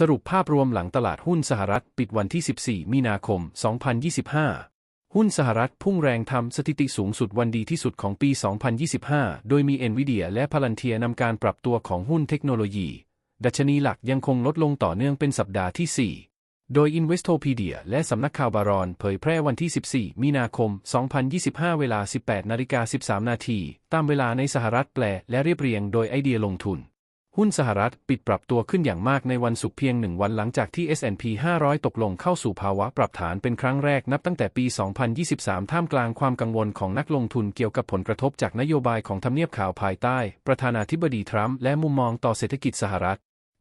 สรุปภาพรวมหลังตลาดหุ้นสหรัฐปิดวันที่ 14 มีนาคม 2025 หุ้นสหรัฐพุ่งแรงทำสถิติสูงสุดวันดีที่สุดของปี 2025 โดยมี NVIDIA และ Palantir นำการปรับตัวของหุ้นเทคโนโลยี ดัชนีหลักยังคงลดลงต่อเนื่องเป็นสัปดาห์ที่ 4 โดย Investopedia และสำนักข่าวบารอน เผยแพร่วันที่ 14 มีนาคม 2025 เวลา 18นาฬิกา13 นาที ตามเวลาในสหรัฐแปลและเรียบเรียงโดยไอเดียลงทุน หุ้นสหรัฐปิดปรับตัวขึ้นอย่างมากในวันศุกร์เพียงหนึ่งวันหลังจากที่ S&P 500 ตกลงเข้าสู่ภาวะปรับฐานเป็นครั้งแรกนับตั้งแต่ปี 2023 ท่ามกลางความกังวลของนักลงทุนเกี่ยวกับผลกระทบจากนโยบายของทำเนียบขาวภายใต้ ประธานาธิบดีทรัมป์และมุมมองต่อเศรษฐกิจสหรัฐ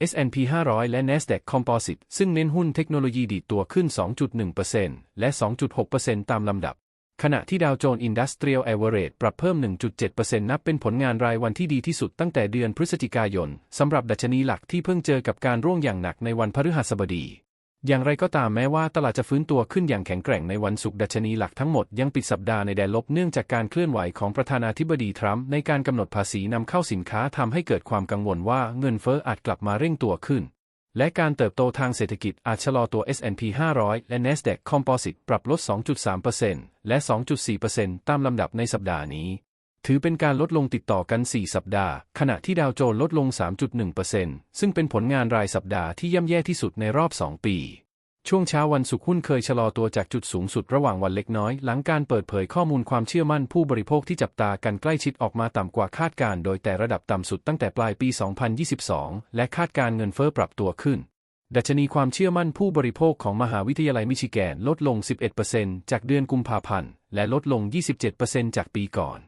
S&P 500 และ NASDAQ Composite ซึ่งเน้นหุ้นเทคโนโลยีดีดตัวขึ้น 2.1%และ 2.6%ตามลำดับ ขณะที่ดาวโจนส์อินดัสเทรียลเอเวอเรปรับเพิ่ม 1.7%นับเป็นผลงานรายวันที่ดีที่สุดตั้งแต่เดือนพฤศจิกายน สำหรับดัชนีหลักที่เพิ่งเจอกับการร่วงอย่างหนักในวันพฤหัสบดี อย่างไรก็ตามแม้ว่าตลาดจะฟื้นตัวขึ้นอย่างแข็งแกร่งในวันศุกร์ดัชนีหลักทั้งหมดยังปิดสัปดาห์ในแดนลบเนื่องจากการเคลื่อนไหวของประธานาธิบดีทรัมป์ในการกำหนดภาษีนำเข้าสินค้าทำให้เกิดความกังวลว่าเงินเฟ้ออาจกลับมาเร่งตัวขึ้น และการเติบโตทางเศรษฐกิจอาจชะลอตัว S&P 500 และ NASDAQ Composite ปรับลด 2.3%และ 2.4%ตามลำดับในสัปดาห์นี้ ถือเป็นการลดลงติดต่อกัน 4 สัปดาห์ ขณะที่ดาวโจนส์ลดลง 3.1%ซึ่งเป็นผลงานรายสัปดาห์ที่ย่ำแย่ที่สุดในรอบ 2 ปี ช่วงเช้าวันศุกร์หุ้นเคยชะลอตัวจากจุดสูงสุดระหว่างวันเล็กน้อย หลังการเปิดเผยข้อมูลความเชื่อมั่นผู้บริโภคที่จับตากันใกล้ชิดออกมาต่ำกว่าคาดการโดยแต่ระดับต่ำสุดตั้งแต่ปลายปี 2022 และคาดการเงินเฟ้อปรับตัวขึ้น ดัชนีความเชื่อมั่นผู้บริโภคของมหาวิทยาลัยมิชิแกนลดลง 11%จากเดือนกุมภาพันธ์และลดลง 27%จากปีก่อน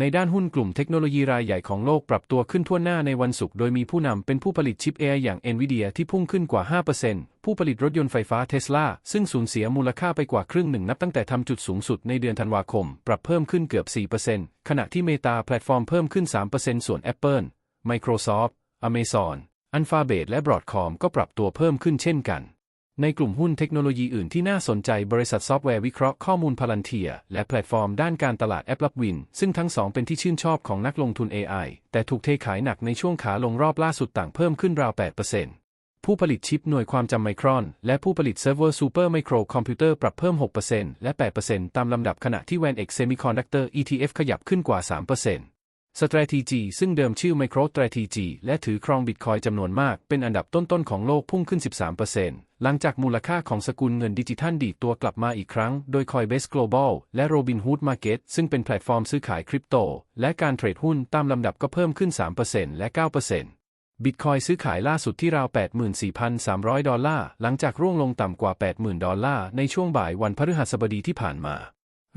ในด้านหุ้นกลุ่มเทคโนโลยีรายใหญ่ของโลกปรับตัวขึ้นทั่วหน้าในวันศุกร์โดยมีผู้นำเป็นผู้ผลิตชิป AI อย่าง NVIDIA ที่พุ่งขึ้นกว่า 5%ผู้ผลิตรถยนต์ไฟฟ้าเทสลาซึ่งสูญเสียมูลค่าไปกว่าครึ่งหนึ่งนับตั้งแต่ทำจุดสูงสุดในเดือนธันวาคม ปรับเพิ่มขึ้นเกือบ 4%ขณะที่ Meta แพลตฟอร์มเพิ่มขึ้น 3%ส่วน Apple Microsoft Amazon Alphabet และ Broadcom ก็ปรับตัวเพิ่มขึ้นเช่นกัน ในกลุ่มหุ้นเทคโนโลยีอื่นที่น่าสนใจบริษัทซอฟต์แวร์วิเคราะห์ข้อมูลพลันเทีย และแพลตฟอร์มด้านการตลาดแอปลับวิน ซึ่งทั้งสองเป็นที่ชื่นชอบของนักลงทุน AI แต่ถูกเทขายหนักในช่วงขาลงรอบล่าสุดต่างเพิ่มขึ้นราว 8%ผู้ผลิตชิปหน่วยความจำไมครอน และผู้ผลิตเซิร์ฟเวอร์ซูเปอร์ไมโครคอมพิวเตอร์ปรับเพิ่ม 6%และ 8%ตามลำดับขณะที่ WAN X Semiconductor ETF ขยับขึ้นกว่า 3% Strategy ซึ่งเดิมชื่อ MicroStrategy และถือครองบิตคอยจำนวนมาก เป็นอันดับต้นๆของโลกพุ่งขึ้น 13%หลังจากมูลค่าของสกุลเงินดิจิทัลดีตัวกลับมาอีกครั้ง โดย Coinbase Global และ Robinhood Market ซึ่งเป็นแพลตฟอร์มซื้อขายคริปโต และการเทรดหุ้นตามลำดับก็เพิ่มขึ้น 3%และ 9%บิตคอยซื้อขายล่าสุดที่ราว 84,300 ดอลลาร์ หลังจากร่วงลงต่ำกว่า 80,000 ดอลลาร์ ในช่วงบ่ายวันพฤหัสบดีที่ผ่านมา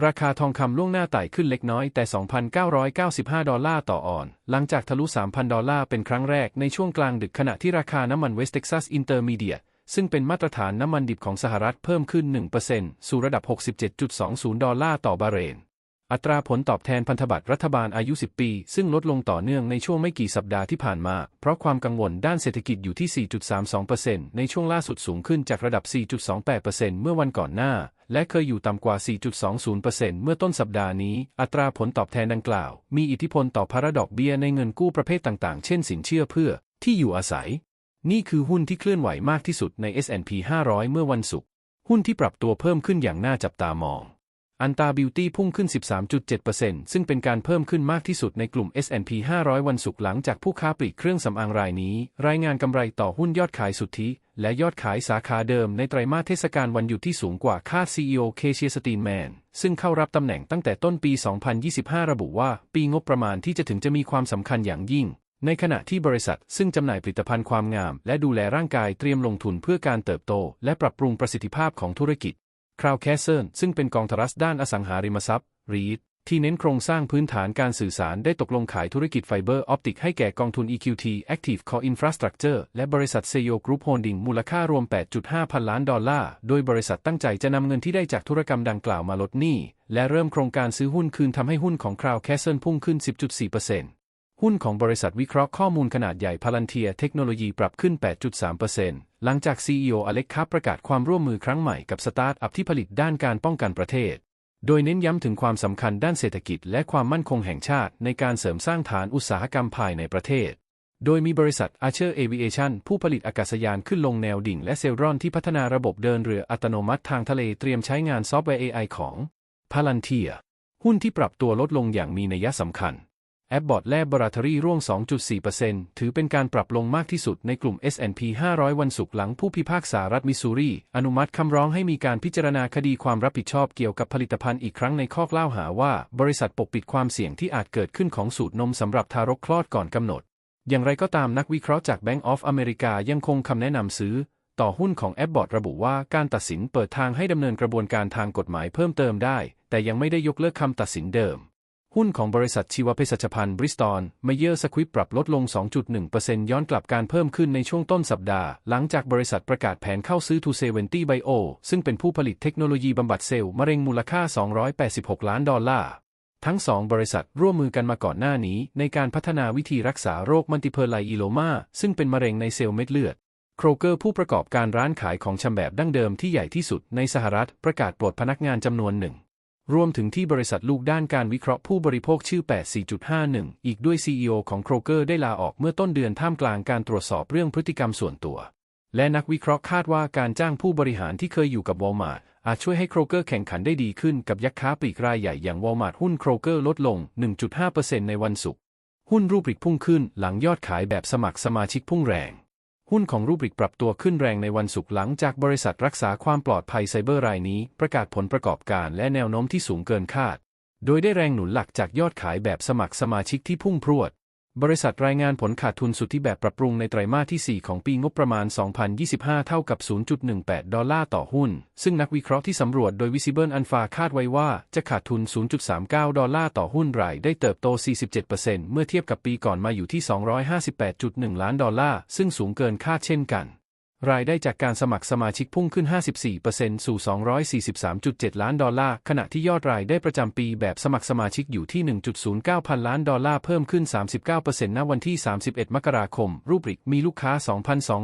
ราคาทองคำล่วงหน้าไต่ขึ้นเล็กน้อยแต่ 2,995 ดอลลาร์ต่อออน หลังจากทะลุ 3,000 ดอลลาร์เป็นครั้งแรกในช่วงกลางดึกขณะที่ราคาน้ำมันเวสต์เท็กซัสอินเตอร์มีเดียซึ่งเป็นมาตรฐานน้ำมันดิบของสหรัฐเพิ่มขึ้น 1%สู่ระดับ 67.20 ดอลลาร์ต่อบาร์เรล อัตราผลตอบแทนพันธบัตรรัฐบาลอายุ 10 ปี ซึ่งลดลงต่อเนื่องในช่วงไม่กี่สัปดาห์ที่ผ่านมา เพราะความกังวลด้านเศรษฐกิจอยู่ที่ 4.32%ในช่วงล่าสุดสูงขึ้นจากระดับ 4.28%เมื่อวันก่อนหน้า และเคยอยู่ต่ำกว่า 4.20%เมื่อต้นสัปดาห์นี้ อัตราผลตอบแทนดังกล่าว มีอิทธิพลต่อภาระดอกเบี้ยในเงินกู้ประเภทต่างๆ เช่นสินเชื่อเพื่อ ที่อยู่อาศัย นี่คือหุ้นที่เคลื่อนไหวมากที่สุดใน S&P 500 เมื่อวันศุกร์ หุ้นที่ปรับตัวเพิ่มขึ้นอย่างน่าจับตามอง อันตาบิวตี้พุ่งขึ้น 13.7%ซึ่งเป็นการเพิ่มขึ้นมากที่สุดในกลุ่ม S&P 500 วันศุกร์หลังจากผู้ค้าปลีกเครื่องสำอางรายนี้ รายงานกำไรต่อหุ้นยอดขายสุทธิ และยอดขายสาขาเดิมในไตรมาสเทศกาลวันหยุดที่สูงกว่าคาด CEO เคเชียสตีนแมน ซึ่งเข้ารับตำแหน่งตั้งแต่ต้นปี 2025 ระบุว่า ปีงบประมาณที่จะถึงจะมีความสำคัญอย่างยิ่งในขณะที่บริษัทซึ่งจำหน่ายผลิตภัณฑ์ความงาม และดูแลร่างกายเตรียมลงทุนเพื่อการเติบโต และปรับปรุงประสิทธิภาพของธุรกิจ คราวแคสเซิลซึ่งเป็นกองทรัสด้านอสังหาริมทรัพย์ REIT ที่เน้นโครงสร้างพื้นฐานการสื่อสารได้ตกลงขายธุรกิจไฟเบอร์ออปติกให้แก่กองทุน EQT Active Core Infrastructure และบริษัทเซโยกรุ๊ปโฮลดิ้งมูลค่ารวม 8.5 พันล้านดอลลาร์ โดยบริษัทตั้งใจจะนำเงินที่ได้จากธุรกรรมดังกล่าวมาลดหนี้ และเริ่มโครงการซื้อหุ้นคืนทำให้หุ้นของคราวแคสเซิลพุ่งขึ้น 10.4% หุ้นของบริษัทวิเคราะห์ข้อมูลขนาดใหญ่พลันเทียเทคโนโลยีปรับขึ้น 8.3%หลังจาก CEO อเล็กคาประกาศความร่วมมือครั้งใหม่กับสตาร์ทอัพที่ผลิตด้านการป้องกันประเทศ โดยเน้นย้ำถึงความสำคัญด้านเศรษฐกิจและความมั่นคงแห่งชาติในการเสริมสร้างฐานอุตสาหกรรมภายในประเทศ โดยมีบริษัท Archer Aviation ผู้ผลิตอากาศยานขึ้นลงแนวดิ่ง และเซลรอนที่พัฒนาระบบเดินเรืออัตโนมัติทางทะเลเตรียมใช้งานซอฟต์แวร์ AI ของ Palantir หุ้นที่ปรับตัวลดลงอย่างมีนัยสำคัญ แอปบอทและบราทอรี่ร่วง 2.4%ถือเป็นการปรับลงมากที่สุดในกลุ่ม S&P 500 วันศุกร์หลังผู้พิพากษารัฐมิสซูรี อนุมัติคำร้องให้มีการพิจารณาคดีความรับผิดชอบเกี่ยวกับผลิตภัณฑ์อีกครั้งในข้อกล่าวหาว่า บริษัทปกปิดความเสี่ยงที่อาจเกิดขึ้นของสูตรนมสำหรับทารกคลอดก่อนกำหนด อย่างไรก็ตามนักวิเคราะห์จาก Bank of America ยังคงคำแนะนำซื้อ ต่อหุ้นของแอปบอทระบุว่าการตัดสินเปิดทางให้ดำเนินกระบวนการทางกฎหมายเพิ่มเติมได้ แต่ยังไม่ได้ยกเลิกคำตัดสินเดิม หุ้นของบริษัทชีวเภสัชภัณฑ์บริสตอลเมเยอร์สควิปปรับลดลง 2.1%ย้อนกลับการเพิ่มขึ้นในช่วงต้นสัปดาห์ หลังจากบริษัทประกาศแผนเข้าซื้อทูเซเวนตี้ไบโอซึ่งเป็นผู้ผลิตเทคโนโลยีบำบัดเซลล์มะเร็งมูลค่า 286 ล้านดอลลาร์ ทั้งสองบริษัทร่วมมือกันมาก่อนหน้านี้ ในการพัฒนาวิธีรักษาโรคมัลติเพอร์ไลอีโลมาซึ่งเป็นมะเร็งในเซลล์เม็ดเลือดโครเกอร์ผู้ประกอบการร้านขายของชำแบบดั้งเดิมที่ใหญ่ที่สุดในสหรัฐประกาศปลดพนักงานจำนวนหนึ่ง รวมถึงที่บริษัทลูกด้านการวิเคราะห์ผู้บริโภคชื่อ 84.51 อีกด้วย CEO ของโครเกอร์ได้ลาออกเมื่อต้นเดือนท่ามกลางการตรวจสอบเรื่องพฤติกรรมส่วนตัว และนักวิเคราะห์คาดว่าการจ้างผู้บริหารที่เคยอยู่กับวอลมาร์ทอาจช่วยให้โครเกอร์แข่งขันได้ดีขึ้นกับยักษ์ค้าปลีกรายใหญ่อย่างวอลมาร์ทหุ้นโครเกอร์ลดลง 1.5%ในวันศุกร์หุ้นรูปริกพุ่งขึ้นหลังยอดขายแบบสมัครสมาชิกพุ่งแรง หุ้นของรูบริกปรับตัวขึ้นแรงในวันศุกร์หลังจากบริษัทรักษาความปลอดภัยไซเบอร์รายนี้ ประกาศผลประกอบการและแนวโน้มที่สูงเกินคาด โดยได้แรงหนุนหลักจากยอดขายแบบสมัครสมาชิกที่พุ่งพรวด บริษัทรายงานผลขาดทุนสุทธิแบบปรับปรุงในไตรมาสที่ 4 ของปีงบประมาณ 2025 เท่ากับ 0.18 ดอลลาร์ต่อหุ้น ซึ่งนักวิเคราะห์ที่สำรวจโดย Visible Alpha คาดไว้ว่าจะขาดทุน 0.39 ดอลลาร์ต่อหุ้นรายได้เติบโต 47%เมื่อเทียบกับปีก่อนมาอยู่ที่ 258.1 ล้านดอลลาร์ ซึ่งสูงเกินคาดเช่นกัน รายได้จากการสมัครสมาชิกพุ่งขึ้น 54%สู่ 243.7 ล้านดอลลาร์ ขณะที่ยอดรายได้ประจำปีแบบสมัครสมาชิกอยู่ที่ 1.09 พันล้านดอลลาร์ เพิ่มขึ้น 39%ณวันที่ 31 มกราคม รูปริกมีลูกค้า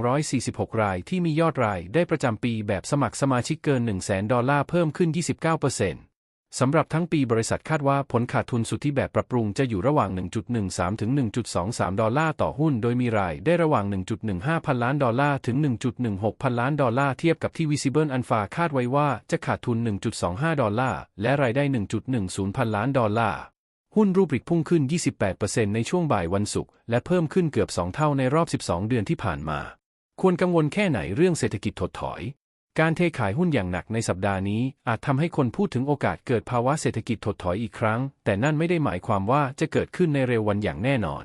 2,246 รายที่มียอดรายได้ประจำปีแบบสมัครสมาชิกเกิน 100,000 ดอลลาร์ เพิ่มขึ้น 29% สำหรับทั้งปีบริษัทคาดว่าผลขาดทุนสุทธิแบบปรับปรุงจะอยู่ระหว่าง 1.13 ถึง 1.23 ดอลลาร์ต่อหุ้น โดยมีรายได้ระหว่าง 1.15 พันล้านดอลลาร์ถึง 1.16 พันล้านดอลลาร์เทียบกับที่ Visible Alpha คาดไว้ว่าจะขาดทุน 1.25 ดอลลาร์และรายได้ 1.10 พันล้านดอลลาร์หุ้นรูปริกพุ่งขึ้น 28%ในช่วงบ่ายวันศุกร์และเพิ่มขึ้นเกือบ 2 เท่าในรอบ 12 เดือนที่ผ่านมา ควรกังวลแค่ไหนเรื่องเศรษฐกิจถดถอย การเทขายหุ้นอย่างหนักในสัปดาห์นี้ อาจทำให้คนพูดถึงโอกาสเกิดภาวะเศรษฐกิจถดถอยอีกครั้ง แต่นั่นไม่ได้หมายความว่าจะเกิดขึ้นในเร็ววันอย่างแน่นอน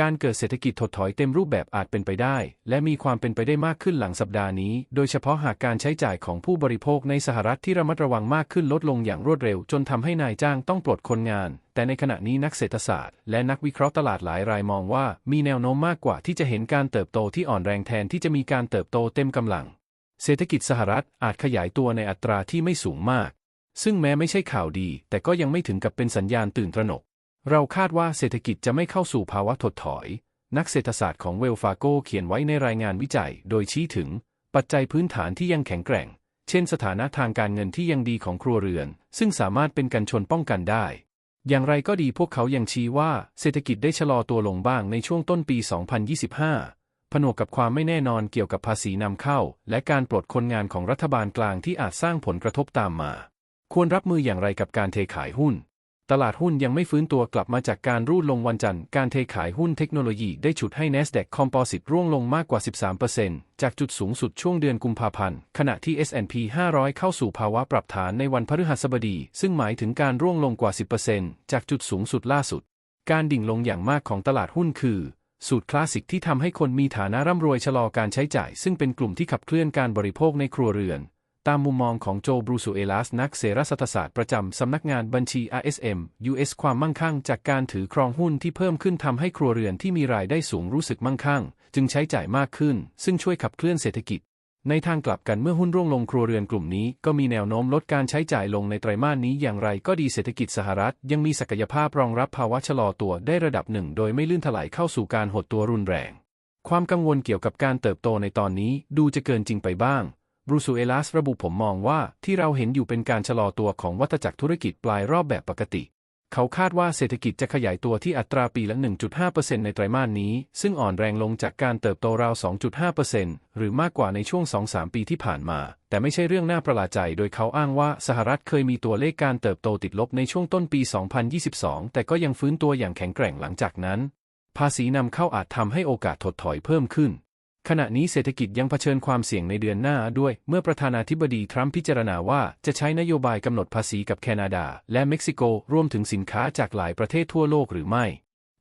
การเกิดเศรษฐกิจถดถอยเต็มรูปแบบอาจเป็นไปได้ และมีความเป็นไปได้มากขึ้นหลังสัปดาห์นี้ โดยเฉพาะหากการใช้จ่ายของผู้บริโภคในสหรัฐที่ระมัดระวังมากขึ้นลดลงอย่างรวดเร็ว จนทำให้นายจ้างต้องปลดคนงาน แต่ในขณะนี้นักเศรษฐศาสตร์ และนักวิเคราะห์ตลาดหลายรายมองว่า มีแนวโน้มมากกว่าที่จะเห็นการเติบโตที่อ่อนแรงแทนที่จะมีการเติบโตเต็มกำลัง เศรษฐกิจสหรัฐอาจขยายตัวในอัตราที่ไม่สูงมาก ซึ่งแม้ไม่ใช่ข่าวดี แต่ก็ยังไม่ถึงกับเป็นสัญญาณตื่นตระหนก เราคาดว่าเศรษฐกิจจะไม่เข้าสู่ภาวะถดถอย นักเศรษฐศาสตร์ของเวลฟาโกเขียนไว้ในรายงานวิจัย โดยชี้ถึง ปัจจัยพื้นฐานที่ยังแข็งแกร่ง เช่นสถานะทางการเงินที่ยังดีของครัวเรือน ซึ่งสามารถเป็นกันชนป้องกันได้ อย่างไรก็ดีพวกเขายังชี้ว่าเศรษฐกิจได้ชะลอตัวลงบ้างในช่วงต้นปี 2025 ผนวกกับความไม่แน่นอนเกี่ยวกับภาษีนำเข้า และการปลดคนงานของรัฐบาลกลางที่อาจสร้างผลกระทบตามมา ควรรับมืออย่างไรกับการเทขายหุ้น ตลาดหุ้นยังไม่ฟื้นตัวกลับมาจากการรูดลงวันจันทร์ การเทขายหุ้นเทคโนโลยีได้ฉุดให้ NASDAQ Composite ร่วงลงมากกว่า 13%จากจุดสูงสุดช่วงเดือนกุมภาพันธ์ ขณะที่ S&P 500 เข้าสู่ภาวะปรับฐานในวันพฤหัสบดี ซึ่งหมายถึงการร่วงลงกว่า 10%จากจุดสูงสุดล่าสุด การดิ่งลงอย่างมากของตลาดหุ้นคือ สูตรคลาสสิกที่ทำให้คนมีฐานะร่ำรวยชะลอการใช้จ่าย ซึ่งเป็นกลุ่มที่ขับเคลื่อนการบริโภคในครัวเรือน ตามมุมมองของโจบรูซูเอลัสนักเศรษฐศาสตร์ประจำสำนักงานบัญชี RSM US ความมั่งคั่ง จากการถือครองหุ้นที่เพิ่มขึ้นทำให้ครัวเรือนที่มีรายได้สูงรู้สึกมั่งคั่ง จึงใช้จ่ายมากขึ้น ซึ่งช่วยขับเคลื่อนเศรษฐกิจ ในทางกลับกันเมื่อหุ้นร่วงลงครัวเรือนกลุ่มนี้ก็มีแนวโน้มลดการใช้จ่ายลงในไตรมาสนี้อย่างไรก็ดีเศรษฐกิจสหรัฐยังมีศักยภาพรองรับภาวะชะลอตัวได้ระดับหนึ่งโดยไม่ลื่นถลายเข้าสู่การหดตัวรุนแรง ความกังวลเกี่ยวกับการเติบโตในตอนนี้ดูจะเกินจริงไปบ้างบรูซูเอลัสระบุผมมองว่าที่เราเห็นอยู่เป็นการชะลอตัวของวัฏจักรธุรกิจปลายรอบแบบปกติ เขาคาดว่าเศรษฐกิจจะขยายตัวที่อัตราปีละ 1.5%ในไตรมาสนี้ ซึ่งอ่อนแรงลงจากการเติบโตราว 2.5%หรือมากกว่าในช่วง 2-3 ปีที่ผ่านมา แต่ไม่ใช่เรื่องน่าประหลาดใจ โดยเขาอ้างว่าสหรัฐเคยมีตัวเลขการเติบโตติดลบในช่วงต้นปี 2022 แต่ก็ยังฟื้นตัวอย่างแข็งแกร่งหลังจากนั้น ภาษีนำเข้าอาจทำให้โอกาสถดถอยเพิ่มขึ้น ขณะนี้เศรษฐกิจยังเผชิญความเสี่ยงในเดือนหน้าด้วย เมื่อประธานาธิบดีทรัมป์พิจารณาว่าจะใช้นโยบายกำหนดภาษีกับแคนาดา และเม็กซิโกรวมถึงสินค้าจากหลายประเทศทั่วโลกหรือไม่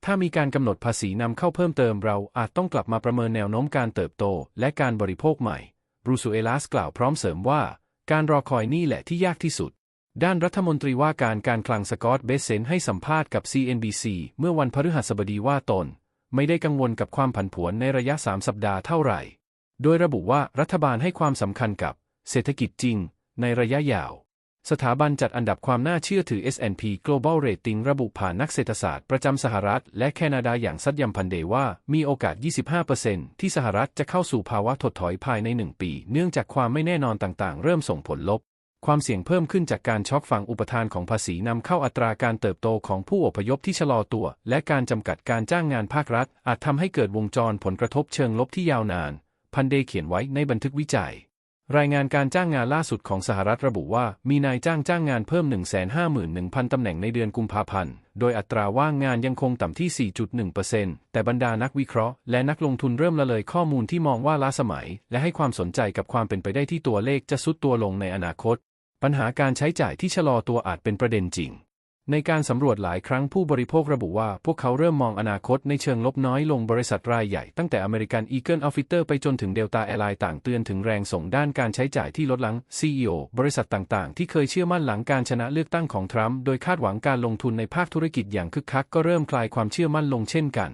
ถ้ามีการกำหนดภาษีนำเข้าเพิ่มเติมเราอาจต้องกลับมาประเมินแนวโน้มการเติบโต และการบริโภคใหม่บรูซูเอลัสกล่าวพร้อมเสริมว่า การรอคอยนี่แหละที่ยากที่สุด ด้านรัฐมนตรีว่าการการคลังสกอตเบสเซนให้สัมภาษณ์กับ CNBC เมื่อวันพฤหัสบดีว่าตน ไม่ได้กังวลกับความผันผวนในระยะ 3 สัปดาห์เท่าไหร่ โดยระบุว่ารัฐบาลให้ความสำคัญกับเศรษฐกิจจริง ในระยะยาว สถาบันจัดอันดับความน่าเชื่อถือ S&P Global Rating ระบุผ่านนักเศรษฐศาสตร์ประจำสหรัฐ และแคนาดาอย่างซัดยัมพันเดว่ามีโอกาส 25%ที่สหรัฐจะเข้าสู่ภาวะถดถอยภายใน 1 ปี เนื่องจากความไม่แน่นอนต่างๆ เริ่มส่งผลลบ ความเสี่ยงเพิ่มขึ้นจากการช็อคฝังอุปทานของภาษีนำเข้าอัตราการเติบโตของผู้อพยพที่ชะลอตัว และการจำกัดการจ้างงานภาครัฐ อาจทำให้เกิดวงจรผลกระทบเชิงลบที่ยาวนาน พันเดเขียนไว้ในบันทึกวิจัย รายงานการจ้างงานล่าสุดของสหรัฐระบุว่า มีนายจ้างจ้างงานเพิ่ม 151,000 ตำแหน่งในเดือนกุมภาพันธ์ โดยอัตราว่างงานยังคงต่ำที่ 4.1%แต่บรรดานักวิเคราะห์และนักลงทุนเริ่มละเลยข้อมูลที่มองว่าล้าสมัย และให้ความสนใจกับความเป็นไปได้ที่ตัวเลขจะซุดตัวลงในอนาคต ปัญหาการใช้จ่ายที่ชะลอตัวอาจเป็นประเด็นจริง ในการสำรวจหลายครั้งผู้บริโภคระบุว่า พวกเขาเริ่มมองอนาคตในเชิงลบน้อยลงบริษัทรายใหญ่ตั้งแต่อเมริกันอีเกิลออฟฟิเตอร์ไปจนถึงเดลต้าแอร์ไลน์ต่างเตือนถึงแรงส่งด้านการใช้จ่ายที่ลดลง CEO บริษัทต่างๆ ที่เคยเชื่อมั่นหลังการชนะเลือกตั้งของทรัมป์โดยคาดหวังการลงทุนในภาคธุรกิจอย่างคึกคักก็เริ่มคลายความเชื่อมั่นลงเช่นกัน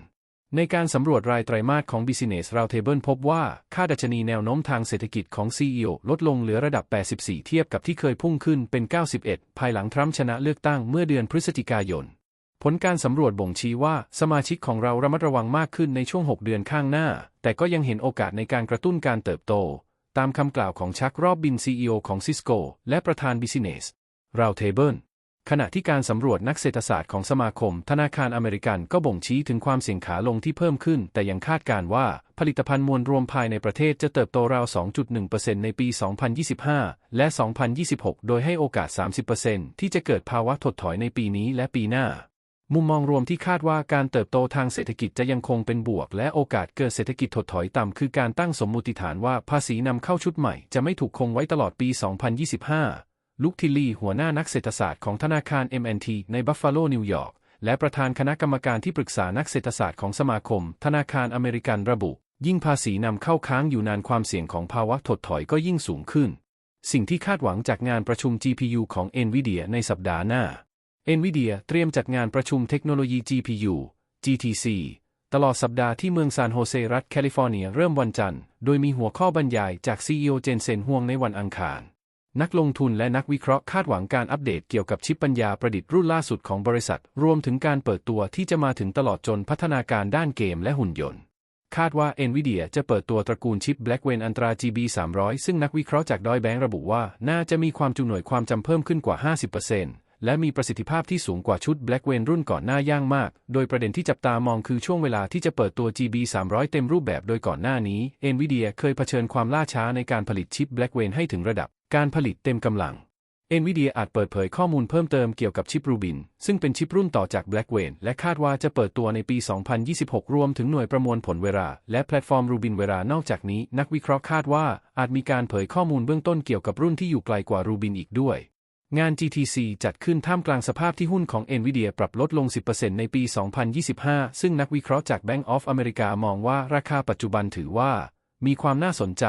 ในการสำรวจรายไตรมาสของ Business Roundtable พบว่า ค่าดัชนีแนวโน้มทางเศรษฐกิจของ CEO ลดลงเหลือระดับ 84 เทียบกับที่เคยพุ่งขึ้นเป็น 91 ภายหลังทรัมป์ชนะเลือกตั้งเมื่อเดือนพฤศจิกายน ผลการสำรวจบ่งชี้ว่าสมาชิกของเราระมัดระวังมากขึ้นในช่วง 6 เดือนข้างหน้า แต่ก็ยังเห็นโอกาสในการกระตุ้นการเติบโต ตามคำกล่าวของชักรอบบิน CEO ของ Cisco และประธาน Business Roundtable ขณะที่การสำรวจนักเศรษฐศาสตร์ของสมาคม ธนาคารอเมริกันก็บ่งชี้ถึงความเสี่ยงขาลงที่เพิ่มขึ้น แต่ยังคาดการว่าผลิตภัณฑ์มวลรวมภายในประเทศจะเติบโตราว 2.1%ในปี 2025 และ 2026 โดยให้โอกาส 30%ที่จะเกิดภาวะถดถอยในปีนี้และปีหน้า มุมมองรวมที่คาดว่าการเติบโตทางเศรษฐกิจจะยังคงเป็นบวก และโอกาสเกิดเศรษฐกิจถดถอยต่ำคือการตั้งสมมติฐานว่าภาษีนำเข้าชุดใหม่จะไม่ถูกคงไว้ตลอดปี 2025 ลุคทิลลี่หัวหน้านักเศรษฐศาสตร์ของธนาคาร M&T ในบัฟฟาโลนิวยอร์กและประธานคณะกรรมการที่ปรึกษานักเศรษฐศาสตร์ของสมาคม ธนาคารอเมริกันระบุ ยิ่งภาษีนำเข้าค้างอยู่นานความเสี่ยงของภาวะถดถอยก็ยิ่งสูงขึ้น สิ่งที่คาดหวังจากงานประชุม GPU ของ NVIDIA ในสัปดาห์หน้า NVIDIA เตรียมจัดงานประชุมเทคโนโลยี GPU GTC ตลอดสัปดาห์ที่เมืองซานโฮเซรัฐแคลิฟอร์เนียเริ่มวันจันทร์ โดยมีหัวข้อบรรยายจาก CEO เจนเซนห่วงในวันอังคาร นักลงทุนและนักวิเคราะห์คาดหวังการอัปเดตเกี่ยวกับชิปปัญญาประดิษฐ์รุ่นล่าสุดของบริษัท รวมถึงการเปิดตัวที่จะมาถึงตลอดจนพัฒนาการด้านเกมและหุ่นยนต์ คาดว่า NVIDIA จะเปิดตัวตระกูลชิป Blackwell Ultra GB 300 ซึ่งนักวิเคราะห์จากดอยแบงค์ระบุว่า น่าจะมีความจุหน่วยความจำเพิ่มขึ้นกว่า 50%และมีประสิทธิภาพที่สูงกว่าชุด Blackwell รุ่นก่อนหน้าย่างมาก โดยประเด็นที่จับตามองคือช่วงเวลาที่จะเปิดตัว GB 300 เต็มรูปแบบโดยก่อนหน้านี้ NVIDIA เคยเผชิญความล่าช้าในการผลิตชิป Blackwell ให้ถึงระดับ การผลิตเต็มกำลัง NVIDIA อาจเปิดเผยข้อมูลเพิ่มเติมเกี่ยวกับชิป Rubin ซึ่งเป็นชิปรุ่นต่อจาก Blackwell และคาดว่าจะเปิดตัวในปี 2026 รวมถึงหน่วยประมวลผลเวลา และแพลตฟอร์ม Rubin เวลานอกจากนี้ นักวิเคราะห์คาดว่าอาจมีการเผยข้อมูลเบื้องต้นเกี่ยวกับรุ่นที่อยู่ไกลกว่า Rubin อีกด้วย งาน GTC จัดขึ้นท่ามกลางสภาพที่หุ้นของ NVIDIA ปรับลดลง 10%ในปี 2025 ซึ่งนักวิเคราะห์จาก Bank of America มองว่าราคาปัจจุบันถือว่า มีความน่าสนใจ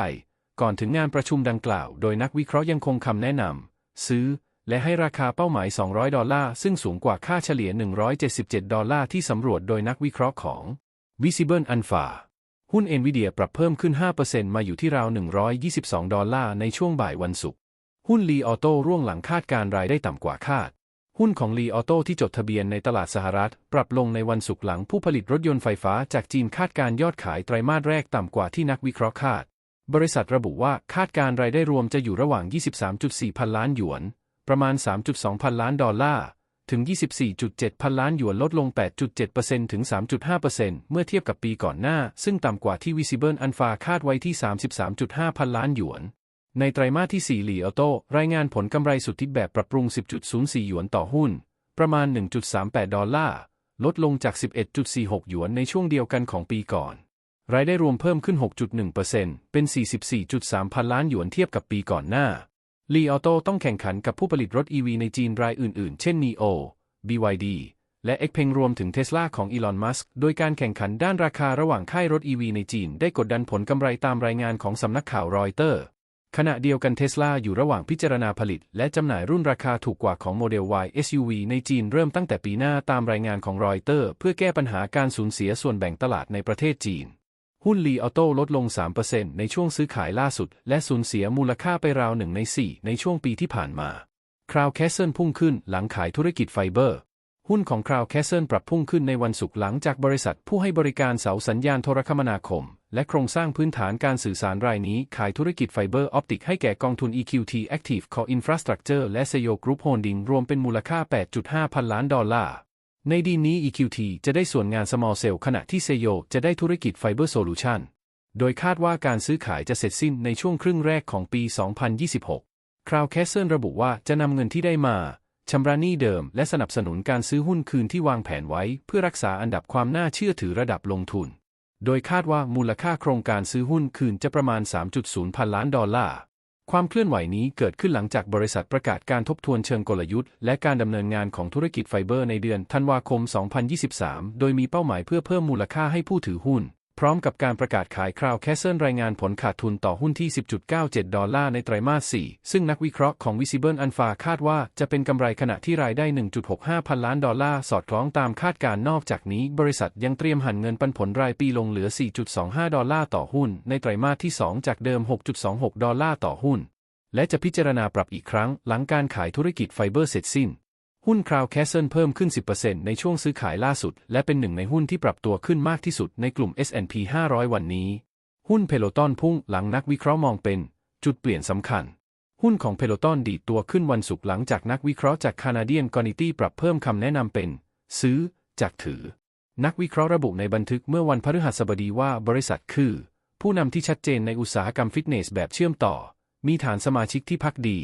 ก่อนถึงงานประชุมดังกล่าว โดยนักวิเคราะห์ยังคงคำแนะนำซื้อ และให้ราคาเป้าหมาย 200 ดอลลาร์ ซึ่งสูงกว่าค่าเฉลี่ย 177 ดอลลาร์ที่สำรวจโดยนักวิเคราะห์ของ Visible Alpha หุ้น NVIDIA ปรับเพิ่มขึ้น 5%มาอยู่ที่ราว 122 ดอลลาร์ในช่วงบ่ายวันศุกร์หุ้นลีออโต้ร่วงหลังคาดการรายได้ต่ำกว่าคาด หุ้นของลีออโต้ที่จดทะเบียนในตลาดสหรัฐ ปรับลงในวันศุกร์หลังผู้ผลิตรถยนต์ไฟฟ้าจากจีนคาดการยอดขายไตรมาสแรกต่ำกว่าที่นักวิเคราะห์คาด บริษัทระบุว่าคาดการรายได้รวมจะอยู่ระหว่าง 23.4 พันล้านหยวน ประมาณ 3.2 พันล้านดอลลาร์ ถึง 24.7 พันล้านหยวนลดลง 8.7%ถึง 3.5%เมื่อเทียบกับปีก่อนหน้า ซึ่งต่ำกว่าที่ Visible Alpha คาดไว้ที่ 33.5 พันล้านหยวน ในไตรมาสที่ 4 หลีออโตรายงานผลกำไรสุทธิแบบปรับปรุง 10.04 หยวนต่อหุ้น ประมาณ 1.38 ดอลลาร์ ลดลงจาก 11.46 หยวนในช่วงเดียวกันของปีก่อน รายได้รวมเพิ่มขึ้น 6.1%เป็น 44.3 พันล้านหยวนเทียบกับปีก่อนหน้า ลีออโตต้องแข่งขันกับผู้ผลิตรถ EV ในจีนรายอื่นๆ เช่น NIO BYD และ XPeng รวมถึง Tesla ของอีลอน มัสก์ โดยการแข่งขันด้านราคาระหว่างค่ายรถ EV ในจีน ได้กดดันผลกำไรตามรายงานของสำนักข่าวรอยเตอร์ ขณะเดียวกันเทสลาอยู่ระหว่างพิจารณาผลิต และจำหน่ายรุ่นราคาถูกกว่าของโมเดล Y SUV ในจีนเริ่มตั้งแต่ปีหน้าตามรายงานของรอยเตอร์ เพื่อแก้ปัญหาการสูญเสียส่วนแบ่งตลาดในประเทศจีน หุ้นลีออโต้ลดลง 3%ในช่วงซื้อขายล่าสุด และสูญเสียมูลค่าไปราวหนึ่งใน 4 ในช่วงปีที่ผ่านมาคราวแคสเซิลพุ่งขึ้นหลังขายธุรกิจไฟเบอร์ หุ้นของคราวแคสเซิลปรับพุ่งขึ้นในวันศุกร์หลังจากบริษัทผู้ให้บริการเสาสัญญาณโทรคมนาคม และโครงสร้างพื้นฐานการสื่อสารรายนี้ ขายธุรกิจไฟเบอร์ออปติกให้แก่กองทุน EQT Active Core Infrastructure และ Seyo Group Holding รวมเป็นมูลค่า 8.5 พันล้านดอลลาร์ ในดีนี้ EQT จะได้ส่วนงาน Small Cell ขณะที่ Seyo จะได้ธุรกิจ Fiber Solution โดยคาดว่าการซื้อขายจะเสร็จสิ้นในช่วงครึ่งแรกของปี 2026คราวแคสเซิลระบุว่าจะนำเงินที่ได้มาชำระหนี้เดิมและสนับสนุนการซื้อหุ้นคืนที่วางแผนไว้ เพื่อรักษาอันดับความน่าเชื่อถือระดับลงทุน โดยคาดว่ามูลค่าโครงการซื้อหุ้นคืนจะประมาณ 3.0 พันล้านดอลลาร์ ความเคลื่อนไหวนี้เกิดขึ้นหลังจากบริษัทประกาศการทบทวนเชิงกลยุทธ์ และการดำเนินงานของธุรกิจไฟเบอร์ในเดือนธันวาคม 2023 โดยมีเป้าหมายเพื่อเพิ่มมูลค่าให้ผู้ถือหุ้น พร้อมกับการประกาศขายคราวแคสเซิลรายงานผลขาดทุนต่อหุ้นที่ 10.97 ดอลลาร์ในไตรมาส 4 ซึ่งนักวิเคราะห์ของ Visible Alpha คาดว่าจะเป็นกำไรขณะที่รายได้ 1.65 พันล้านดอลลาร์สอดคล้องตามคาดการณ์นอกจากนี้ บริษัทยังเตรียมหันเงินปันผลรายปีลงเหลือ 4.25 ดอลลาร์ต่อหุ้น ในไตรมาสที่ 2 จากเดิม 6.26 ดอลลาร์ต่อหุ้น และจะพิจารณาปรับอีกครั้งหลังการขายธุรกิจไฟเบอร์เสร็จสิ้น หุ้นคราวแคสเซิลเพิ่มขึ้น 10%ในช่วงซื้อขายล่าสุด และเป็นหนึ่งในหุ้นที่ปรับตัวขึ้นมากที่สุดในกลุ่ม S&P 500 วันนี้ หุ้นเพโลตอนพุ่งหลังนักวิเคราะห์มองเป็น จุดเปลี่ยนสำคัญ หุ้นของเพโลตอนดีดตัวขึ้นวันศุกร์หลังจากนักวิเคราะห์จาก Canadian c o n n i t y ปรับเพิ่มคำแนะนำเป็น ซื้อ จากถือ นักวิเคราะห์ระบุในบันทึกเมื่อวันพฤหัสบดีว่าบริษัทคือ ผู้นำที่ชัดเจนในอุตสาหกรรมฟิตเนสแบบเชื่อมต่อ มีฐานสมาชิกที่พักดี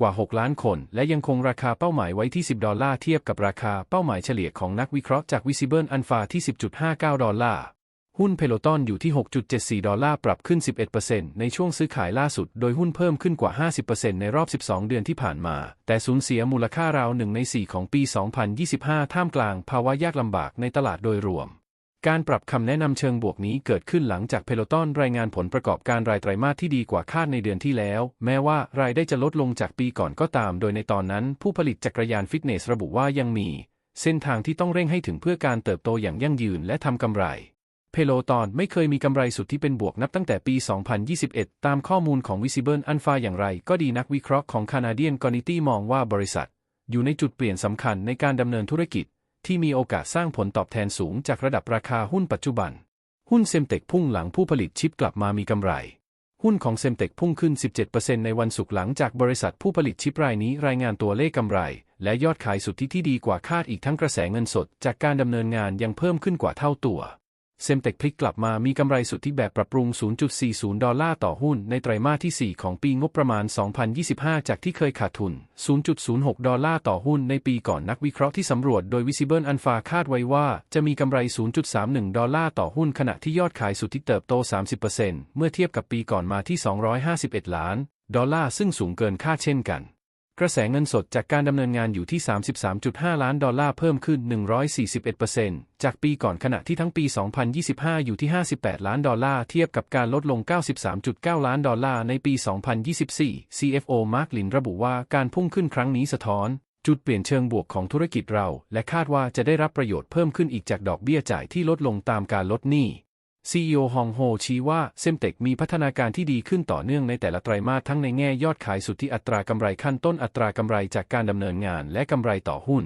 กว่า 6 ล้านคน และยังคงราคาเป้าหมายไว้ที่ 10 ดอลลาร์เทียบกับราคาเป้าหมายเฉลี่ยของนักวิเคราะห์จาก Visible Alpha ที่ 10.59 ดอลลาร์ หุ้นเพโลตอนอยู่ที่ 6.74 ดอลลาร์ปรับขึ้น 11%ในช่วงซื้อขายล่าสุด โดยหุ้นเพิ่มขึ้นกว่า 50%ในรอบ 12 เดือนที่ผ่านมา แต่สูญเสียมูลค่าราวหนึ่งใน 4 ของปี 2025 ท่ามกลางภาวะยากลำบากในตลาดโดยรวม การปรับคำแนะนำเชิงบวกนี้เกิดขึ้นหลังจากเพโลตอนรายงานผลประกอบการรายไตรมาสที่ดีกว่าคาดในเดือนที่แล้ว แม้ว่ารายได้จะลดลงจากปีก่อนก็ตาม โดยในตอนนั้น ผู้ผลิตจักรยานฟิตเนสระบุว่ายังมี เส้นทางที่ต้องเร่งให้ถึงเพื่อการเติบโตอย่างยั่งยืนและทำกำไร เพโลตอนไม่เคยมีกำไรสุดที่เป็นบวกนับตั้งแต่ปี 2021 ตามข้อมูลของ Visible Alpha อย่างไร ก็ดีนักวิเคราะห์ของ Canadian c o n i t y มองว่าบริษัท อยู่ในจุดเปลี่ยนสำคัญในการดำเนินธุรกิจ ที่มีโอกาสสร้างผลตอบแทนสูงจากระดับราคาหุ้นปัจจุบัน หุ้นเซมเทคพุ่งหลังผู้ผลิตชิปกลับมามีกำไร หุ้นของเซมเทคพุ่งขึ้น 17%ในวันศุกร์หลังจากบริษัทผู้ผลิตชิปรายนี้รายงานตัวเลขกำไร และยอดขายสุทธิที่ดีกว่าคาดอีกทั้งกระแสเงินสด จากการดำเนินงานยังเพิ่มขึ้นกว่าเท่าตัว เซมเทคพลิกกลับมามีกำไรสุทธิแบบปรับปรุง 0.40 ดอลลาร์ต่อหุ้นในไตรมาสที่ 4 ของปีงบประมาณ 2025 จากที่เคยขาดทุน 0.06 ดอลลาร์ต่อหุ้นในปีก่อนนักวิเคราะห์ที่สำรวจโดย Visible Alpha คาดไว้ว่าจะมีกำไร 0.31 ดอลลาร์ต่อหุ้นขณะที่ยอดขายสุทธิเติบโต 30%เมื่อเทียบกับปีก่อนมาที่ 251 ล้าน ดอลลาร์ซึ่งสูงเกินคาดเช่นกัน กระแสเงินสดจากการดำเนินงานอยู่ที่ 33.5 ล้านดอลลาร์เพิ่มขึ้น 141%จากปีก่อนขณะที่ทั้งปี 2025 อยู่ที่ 58 ล้านดอลลาร์เทียบกับการลดลง 93.9 ล้านดอลลาร์ในปี 2024 CFO มาร์คลินระบุว่าการพุ่งขึ้นครั้งนี้สะท้อน จุดเปลี่ยนเชิงบวกของธุรกิจเรา และคาดว่าจะได้รับประโยชน์เพิ่มขึ้นอีกจากดอกเบี้ยจ่ายที่ลดลงตามการลดหนี้ CEO ฮองโฮชี้ว่าเซมเทคมีพัฒนาการที่ดีขึ้นต่อเนื่องในแต่ละไตรมาสทั้งในแง่ยอดขายสุทธิอัตรากำไรขั้นต้นอัตรากำไรจากการดำเนินงานและกำไรต่อหุ้น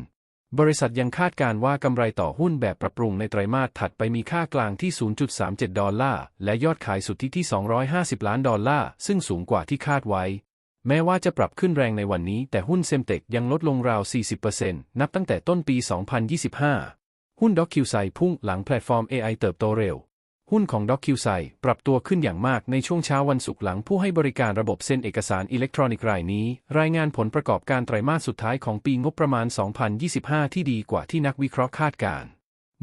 บริษัทยังคาดการว่ากำไรต่อหุ้นแบบปรับปรุงในไตรมาสถัดไปมีค่ากลางที่ 0.37 ดอลลาร์และยอดขายสุทธิที่ 250 ล้านดอลลาร์ซึ่งสูงกว่าที่คาดไว้ แม้ว่าจะปรับขึ้นแรงในวันนี้ แต่หุ้นเซมเทคยังลดลงราว 40%นับตั้งแต่ต้นปี 2025 หุ้นด็อกคิวไซพุ่งหลังแพลตฟอร์ม AI เติบโตเร็ว หุ้นของด็อกคิวไซปรับตัวขึ้นอย่างมากในช่วงเช้าวันศุกร์หลังผู้ให้บริการระบบเซ็นเอกสารอิเล็กทรอนิกส์รายนี้ รายงานผลประกอบการไตรมาสสุดท้ายของปีงบประมาณ 2025 ที่ดีกว่าที่นักวิเคราะห์คาดการณ์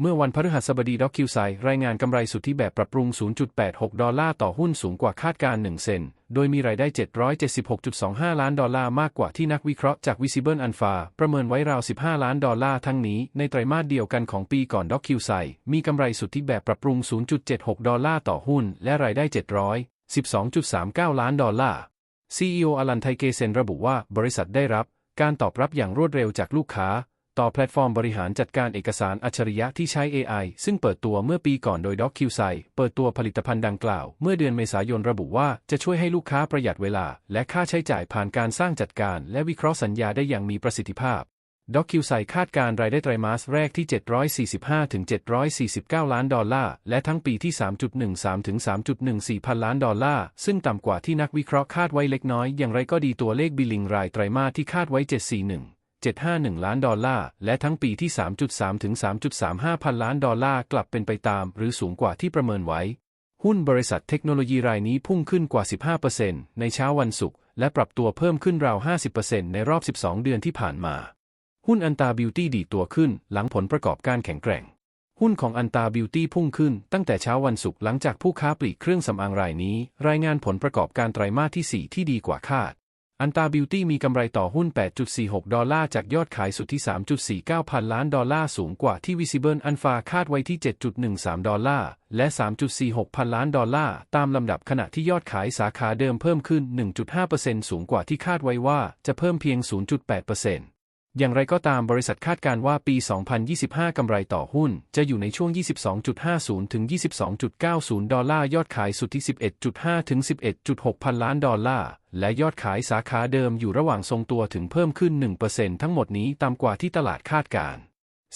เมื่อวันพฤหัสบดีด็อกคิวไซรายงานกำไรสุทธิแบบปรับปรุง 0.86 ดอลลาร์ต่อหุ้นสูงกว่าคาดการณ์1เซน โดยมีรายได้ 776.25 ล้านดอลลาร์มากกว่าที่นักวิเคราะห์จาก Visible Alpha ประเมินไว้ราว 15 ล้านดอลลาร์ทั้งนี้ ในไตรมาสเดียวกันของปีก่อนด็อกคิวไซมีกำไรสุทธิแบบปรับปรุง 0.76 ดอลลาร์ต่อหุ้น และรายได้ 712.39 ล้านดอลลาร์ CEO อลันไทเกเซนระบุว่าบริษัทได้รับ การตอบรับอย่างรวดเร็วจากลูกค้า ต่อแพลตฟอร์มบริหารจัดการเอกสารอัจฉริยะที่ใช้ AI ซึ่งเปิดตัวเมื่อปีก่อนโดย DocQSign เปิดตัวผลิตภัณฑ์ดังกล่าว เมื่อเดือนเมษายนระบุว่าจะช่วยให้ลูกค้าประหยัดเวลา และค่าใช้จ่ายผ่านการสร้างจัดการ และวิเคราะห์สัญญาได้อย่างมีประสิทธิภาพ DocQSign คาดการรายได้ไตรมาสแรกที่ 745-749 ล้านดอลลาร์ และทั้งปีที่ 3.13-3.14 พันล้านดอลลาร์ ซึ่งต่ำกว่าที่นักวิเคราะห์คาดไว้เล็กน้อย อย่างไรก็ดีตัวเลขบิลลิงรายไตรมาสที่คาดไว้ 741 751 ล้านดอลลาร์ และทั้งปีที่ 3.3 ถึง 3.35 พันล้านดอลลาร์กลับเป็นไปตาม หรือสูงกว่าที่ประเมินไว้ หุ้นบริษัทเทคโนโลยีรายนี้พุ่งขึ้นกว่า 15%ในเช้าวันศุกร์ และปรับตัวเพิ่มขึ้นราว 50%ในรอบ 12 เดือนที่ผ่านมา หุ้นอันตาบิวตี้ดีตัวขึ้น หลังผลประกอบการแข็งแกร่ง หุ้นของอันตาบิวตี้พุ่งขึ้นตั้งแต่เช้าวันศุกร์หลังจากผู้ค้าปลีกเครื่องสำอางรายนี้ รายงานผลประกอบการไตรมาสที่ 4 ที่ดีกว่าคาด อันตาบิวตี้มีกำไรต่อหุ้น 8.46 ดอลลาร์จากยอดขายสุทธิ 3.49 พันล้านดอลลาร์สูงกว่าที่ Visible Alpha คาดไว้ที่ 7.13 ดอลลาร์ และ 3.46 พันล้านดอลลาร์ ตามลำดับขณะที่ยอดขายสาขาเดิมเพิ่มขึ้น 1.5%สูงกว่าที่คาดไว้ว่าจะเพิ่มเพียง 0.8% อย่างไรก็ตามบริษัทคาดการว่าปี 2025 กำไรต่อหุ้น จะอยู่ในช่วง 22.50 ถึง 22.90 ดอลลาร์ ยอดขายสุทธิ 11.5 ถึง 11.6 พันล้านดอลลาร์ และยอดขายสาขาเดิมอยู่ระหว่างทรงตัวถึงเพิ่มขึ้น 1%ทั้งหมดนี้ต่ำกว่าที่ตลาดคาดการ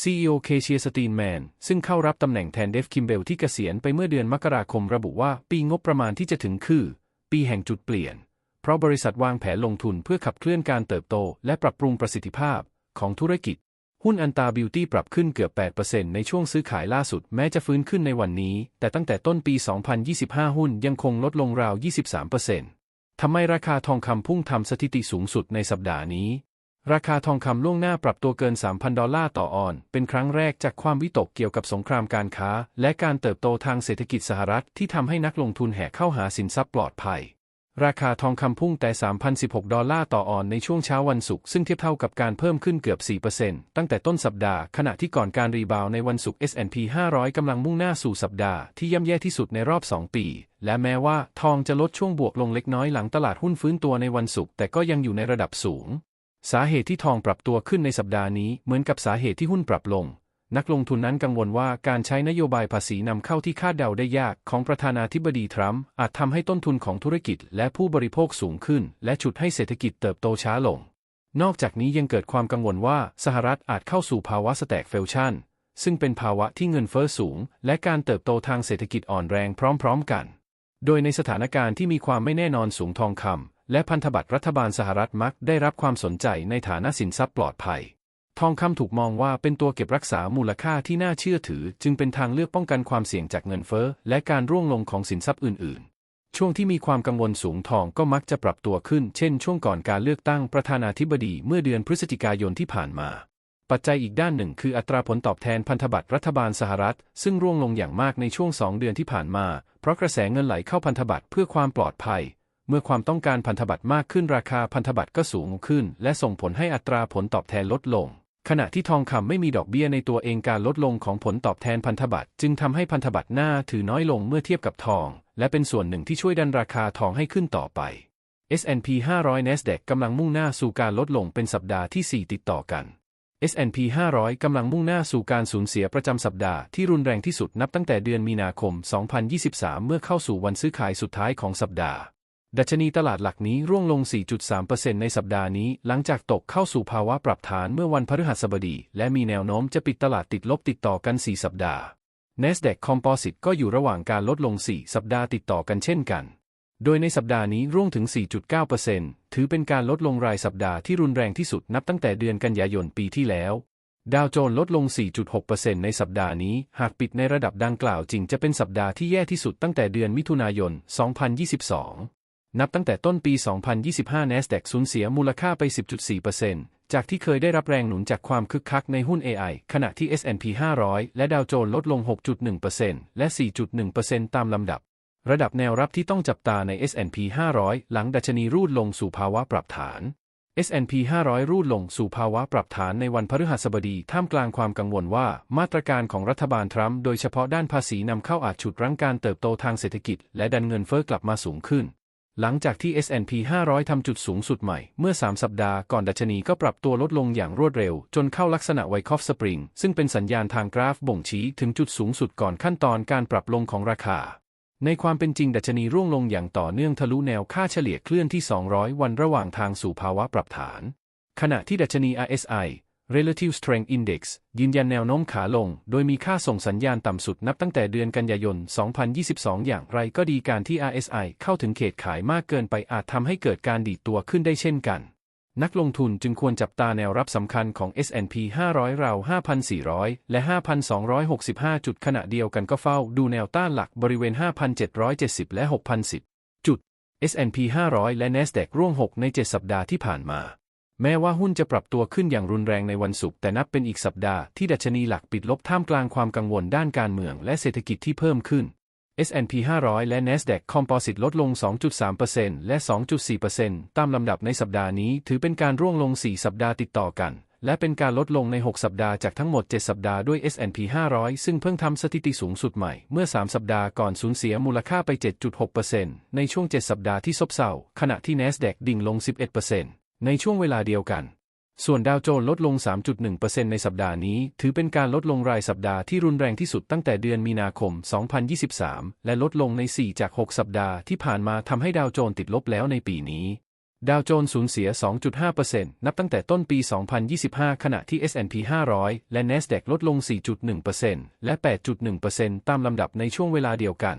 CEO เคเชียสตีนแมน ซึ่งเข้ารับตำแหน่งแทนเดฟคิมเบลที่เกษียณไปเมื่อเดือนมกราคมระบุว่าปีงบประมาณที่จะถึงคือ ปีแห่งจุดเปลี่ยน เพราะบริษัทวางแผนลงทุนเพื่อขับเคลื่อนการเติบโต และปรับปรุงประสิทธิภาพของธุรกิจ หุ้นอันตาบิวตี้ปรับขึ้นเกือบ 8%ในช่วงซื้อขายล่าสุดแม้จะฟื้นขึ้นในวันนี้ แต่ตั้งแต่ต้นปี 2025 หุ้นยังคงลดลงราว 23%ทำไมราคาทองคำพุ่งทำสถิติสูงสุดในสัปดาห์นี้ ราคาทองคำล่วงหน้าปรับตัวเกิน 3,000 ดอลลาร์ต่อออน เป็นครั้งแรกจากความวิตกเกี่ยวกับสงครามการค้า และการเติบโตทางเศรษฐกิจสหรัฐที่ทำให้นักลงทุนแห่เข้าหาสินทรัพย์ปลอดภัย ราคาทองคำพุ่งแต่ 3,016 ดอลลาร์ต่อออนในช่วงเช้าวันศุกร์ซึ่งเทียบเท่ากับการเพิ่มขึ้นเกือบ 4%ตั้งแต่ต้นสัปดาห์ ขณะที่ก่อนการรีบาวในวันศุกร์ S&P 500 กำลังมุ่งหน้าสู่สัปดาห์ที่ย่ำแย่ที่สุดในรอบ 2 ปี และแม้ว่าทองจะลดช่วงบวกลงเล็กน้อยหลังตลาดหุ้นฟื้นตัวในวันศุกร์แต่ก็ยังอยู่ในระดับสูง สาเหตุที่ทองปรับตัวขึ้นในสัปดาห์นี้เหมือนกับสาเหตุที่หุ้นปรับลง นักลงทุนนั้นกังวลว่าการใช้นโยบายภาษีนำเข้าที่คาดเดาได้ยากของประธานาธิบดีทรัมป์อาจทำให้ต้นทุนของธุรกิจและผู้บริโภคสูงขึ้น และฉุดให้เศรษฐกิจเติบโตช้าลง นอกจากนี้ยังเกิดความกังวลว่าสหรัฐอาจเข้าสู่ภาวะสแตกเฟลชันซึ่งเป็นภาวะที่เงินเฟ้อสูง และการเติบโตทางเศรษฐกิจอ่อนแรงพร้อมๆกัน โดยในสถานการณ์ที่มีความไม่แน่นอนสูงทองคำและพันธบัตรรัฐบาลสหรัฐมักได้รับความสนใจในฐานะสินทรัพย์ปลอดภัย ทองคำถูกมองว่าเป็นตัวเก็บรักษามูลค่าที่น่าเชื่อถือ จึงเป็นทางเลือกป้องกันความเสี่ยงจากเงินเฟ้อ และการร่วงลงของสินทรัพย์อื่น ๆ ช่วงที่มีความกังวลสูงทองก็มักจะปรับตัวขึ้น เช่น ช่วงก่อนการเลือกตั้งประธานาธิบดีเมื่อเดือนพฤศจิกายนที่ผ่านมา ปัจจัยอีกด้านหนึ่งคืออัตราผลตอบแทนพันธบัตรรัฐบาลสหรัฐ ซึ่งร่วงลงอย่างมากในช่วง 2 เดือนที่ผ่านมา เพราะกระแสเงินไหลเข้าพันธบัตรเพื่อความปลอดภัยเมื่อความต้องการพันธบัตรมากขึ้นราคาพันธบัตรก็สูงขึ้น และส่งผลให้อัตราผลตอบแทนลดลง ขณะที่ทองคำไม่มีดอกเบี้ยในตัวเองการลดลงของผลตอบแทนพันธบัตรจึงทำให้พันธบัตรหน้าถือน้อยลงเมื่อเทียบกับทอง และเป็นส่วนหนึ่งที่ช่วยดันราคาทองให้ขึ้นต่อไป S&P 500 NASDAQ กำลังมุ่งหน้าสู่การลดลงเป็นสัปดาห์ที่ 4 ติดต่อกัน S&P 500 กำลังมุ่งหน้าสู่การสูญเสียประจำสัปดาห์ที่รุนแรงที่สุดนับตั้งแต่เดือนมีนาคม 2023 เมื่อเข้าสู่วันซื้อขายสุดท้ายของสัปดาห์ ดัชนีตลาดหลักนี้ร่วงลง 4.3%ในสัปดาห์นี้ หลังจากตกเข้าสู่ภาวะปรับฐานเมื่อวันพฤหัสบดี และมีแนวโน้มจะปิดตลาดติดลบติดต่อกัน 4 สัปดาห์ NASDAQ Composite ก็อยู่ระหว่างการลดลง 4 สัปดาห์ติดต่อกันเช่นกัน โดยในสัปดาห์นี้ร่วงถึง 4.9%ถือเป็นการลดลงรายสัปดาห์ที่รุนแรงที่สุดนับตั้งแต่เดือนกันยายนปีที่แล้ว ดาวโจนส์ลดลง 4.6%ในสัปดาห์นี้ หากปิดในระดับดังกล่าวจริงจะเป็นสัปดาห์ที่แย่ที่สุดตั้งแต่เดือนมิถุนายน 2022 นับตั้งแต่ต้นปี 2025 NASDAQ สูญเสียมูลค่าไป 10.4%จากที่เคยได้รับแรงหนุนจากความคึกคักในหุ้น AI ขณะที่ S&P 500 และดาวโจนส์ลดลง 6.1%และ 4.1%ตามลำดับ ระดับแนวรับที่ต้องจับตาใน S&P 500 หลังดัชนีรูดลงสู่ภาวะปรับฐาน S&P 500 รูดลงสู่ภาวะปรับฐานในวันพฤหัสบดีท่ามกลางความกังวลว่ามาตรการของรัฐบาลทรัมป์โดยเฉพาะด้านภาษีนำเข้าอาจฉุดรั้งการเติบโตทางเศรษฐกิจและดันเงินเฟ้อกลับมาสูงขึ้น หลังจากที่ S&P 500 ทำจุดสูงสุดใหม่เมื่อ 3 สัปดาห์ก่อนดัชนีก็ปรับตัวลดลงอย่างรวดเร็ว จนเข้าลักษณะไวคอฟสปริงซึ่งเป็นสัญญาณทางกราฟบ่งชี้ถึงจุดสูงสุดก่อนขั้นตอนการปรับลงของราคา ในความเป็นจริงดัชนีร่วงลงอย่างต่อเนื่องทะลุแนวค่าเฉลี่ยเคลื่อนที่ 200 วันระหว่างทางสู่ภาวะปรับฐาน ขณะที่ดัชนี RSI Relative Strength Index ยืนยันแนวโน้มขาลง โดยมีค่าส่งสัญญาณต่ำสุดนับตั้งแต่เดือนกันยายน 2022 อย่างไรก็ดีการที่ RSI เข้าถึงเขตขายมากเกินไปอาจทำให้เกิดการดีดตัวขึ้นได้เช่นกัน นักลงทุนจึงควรจับตาแนวรับสำคัญของ S&P 500 ราว 5,400 และ 5,265 จุดขณะเดียวกันก็เฝ้าดูแนวต้านหลักบริเวณ 5,770 และ 6,010 จุด S&P 500 และ NASDAQ ร่วง 6 ใน 7 สัปดาห์ที่ผ่านมา แม้ว่าหุ้นจะปรับตัวขึ้นอย่างรุนแรงในวันศุกร์แต่นับเป็นอีกสัปดาห์ที่ดัชนีหลักปิดลบท่ามกลางความกังวลด้านการเมืองและเศรษฐกิจที่เพิ่มขึ้น S&P 500 และ NASDAQ Composite ลดลง 2.3%และ 2.4%ตามลำดับในสัปดาห์นี้ถือเป็นการร่วงลง 4 สัปดาห์ติดต่อกัน และเป็นการลดลงใน 6 สัปดาห์จากทั้งหมด 7 สัปดาห์ด้วย S&P 500 ซึ่งเพิ่งทำสถิติสูงสุดใหม่เมื่อ 3 สัปดาห์ก่อนสูญเสียมูลค่าไป 7.6%ในช่วง 7 สัปดาห์ที่ซบเซาขณะที่ NASDAQ ดิ่งลง 11% ในช่วงเวลาเดียวกัน ส่วนดาวโจนส์ลดลง 3.1%ในสัปดาห์นี้ ถือเป็นการลดลงรายสัปดาห์ที่รุนแรงที่สุดตั้งแต่เดือนมีนาคม 2023 และลดลงใน 4 จาก 6 สัปดาห์ที่ผ่านมาทำให้ดาวโจนส์ติดลบแล้วในปีนี้ดาวโจนส์สูญเสีย 2.5%นับตั้งแต่ต้นปี 2025 ขณะที่ S&P 500 และ NASDAQ ลดลง 4.1%และ 8.1%ตามลำดับในช่วงเวลาเดียวกัน